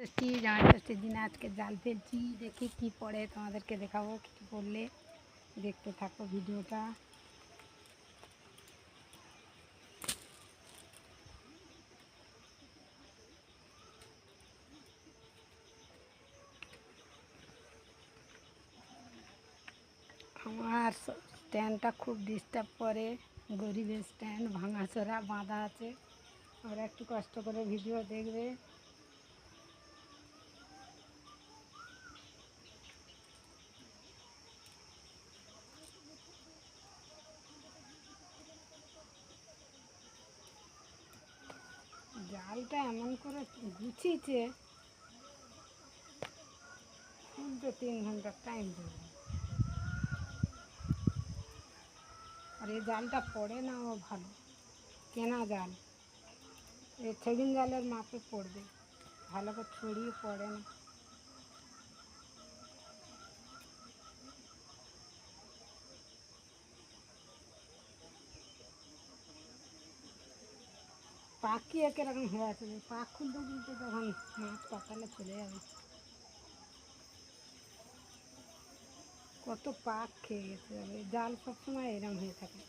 ষষ্ঠী জামাই ষষ্ঠীর দিনে আজকে জাল ফেলছি দেখি কি পড়ে তোমাদেরকে দেখাবো কি পড়লে দেখতে থাকো ভিডিওটা আমার স্ট্যান্ডটা খুব ডিস্টার্ব করে গরিবের স্ট্যান্ড ভাঙাচোরা বাঁধা আছে ওরা একটু কষ্ট করে ভিডিও দেখবে জালটা এমন করে গুছিয়েছে। খুলতে তিন ঘণ্টার টাইম দেবে আর এই জালটা পড়ে না ও ভালো। কেনা জাল। এই সেদিন জালের মাপে পড়বে। ভালো করে ছড়িয়ে পড়ে না। পাখি একরকম হয়ে আছে পাক খুলতে খুলতে তখন মাছ পাকালে চলে যাবে। কত পাক খেয়ে গেছে জাল সবসময় এরম হয়ে থাকে।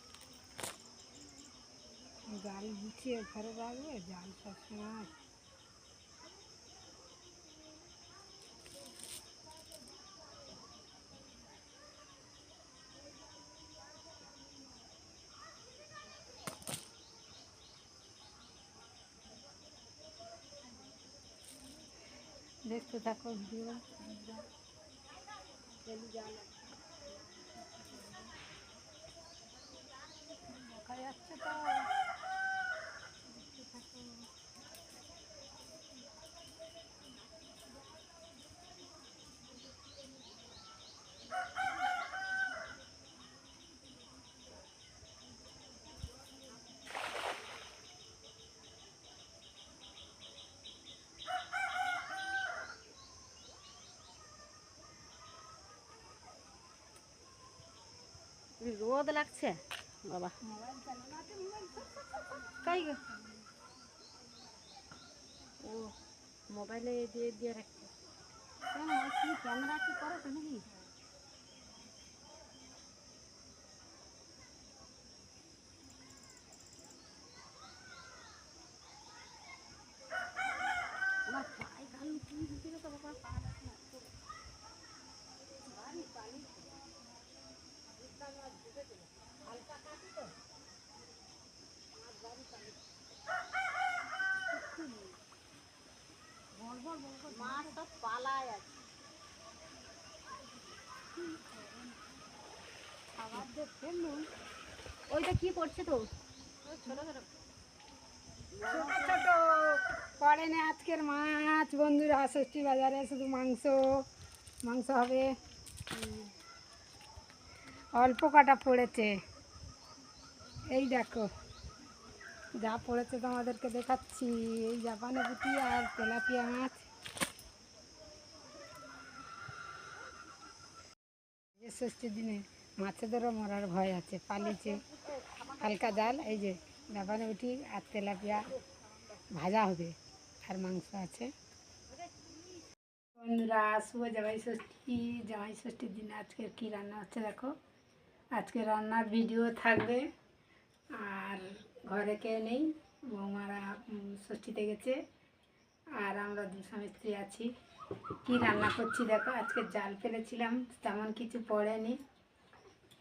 জাল গুছিয়ে ঘরে রাখবে, জাল সবসময় দেখতে থাকো ভিডিও রোদ লাগছে? বাবা। কাই ও, মোবাইলে দিয়ে দিয়ে রাখছে। ক্যামেরা কি করো নাকি? আমার পায়ে কান কি দিছিল তো বাবা মাছ সব পালায় আছে খাবার দিয়ে ওইটা কি করছে তো ছোট ছোট। ছোট ছোট না আজকের মাছ বন্ধুরা ষষ্ঠী বাজারে শুধু মাংস। মাংস হবে। অল্প কাটা পড়েছে। এই দেখো। যা পড়েছে তোমাদেরকে দেখাচ্ছি। এই জাপানে পুঁটি আর তেলাপিয়া মাছ। যে ষষ্ঠীর দিনে মাছেদেরও মরার ভয় আছে পালিছে হালকা জাল, এই যে জাপানে উঠি আর তেলাপিয়া ভাজা হবে, আর মাংস আছে। বন্ধুরা, শুভ জামাই ষষ্ঠী। জামাই ষষ্ঠীর দিনে আজকে কী রান্না হচ্ছে দেখো? আজকে রান্নার ভিডিও থাকবে, আর ঘরে কেউ নেই, বৌমারা ষষ্ঠীতে গেছে। আর আমরা দু স্বামী স্ত্রী আছি। কি রান্না করছি দেখো, আজকে জাল ফেলেছিলাম, তেমন কিছু পড়েনি।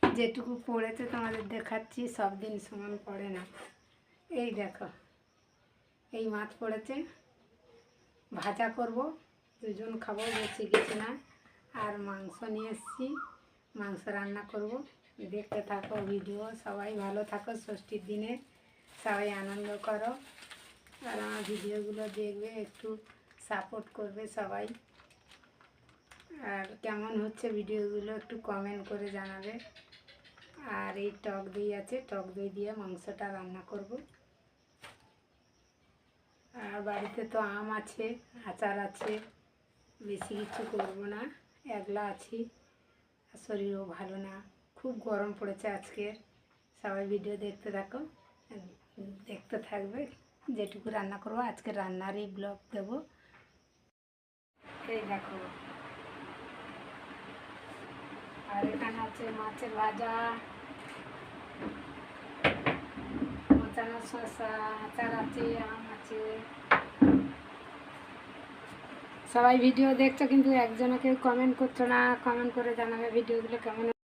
যেটুকু পড়েছে তোমাদের দেখাচ্ছি, সব দিন সমান পড়ে না। এই দেখো, এই মাছ পড়েছে। ভাজা করব, দুজন খাব, বেশি কিছু না। আর মাংস নিয়ে এসেছি, মাংস রান্না করব। দেখতে থাকো, ভিডিও, সবাই ভালো থাকো, ষষ্ঠীর দিনে। সবাই আনন্দ করো। আর আমার ভিডিওগুলো দেখবে, একটু সাপোর্ট করবে সবাই। আর কেমন হচ্ছে ভিডিওগুলো একটু কমেন্ট করে জানাবে। আর এই টক দই আছে, টক দই দিয়ে মাংসটা রান্না করব। আর বাড়িতে তো আম আছে, আচার আছে, বেশি কিছু করব না, একলা আছি। শরীরও ভালো না, খুব গরম পড়েছে আজকে। সবাই ভিডিও দেখতে থাকো। দেখতে থাকবে, যেটুকু রান্না করব আজকে রান্নারই ব্লগ দেবো। এই দেখো। আর এখানে আছে মাছের ভাজা, মোচানো শসা আচার আছে আম আছে। সবাই ভিডিও দেখছ, কিন্তু একজনও কেউ কমেন্ট করছ না কমেন্ট করে জানাবে ভিডিওগুলো কেমন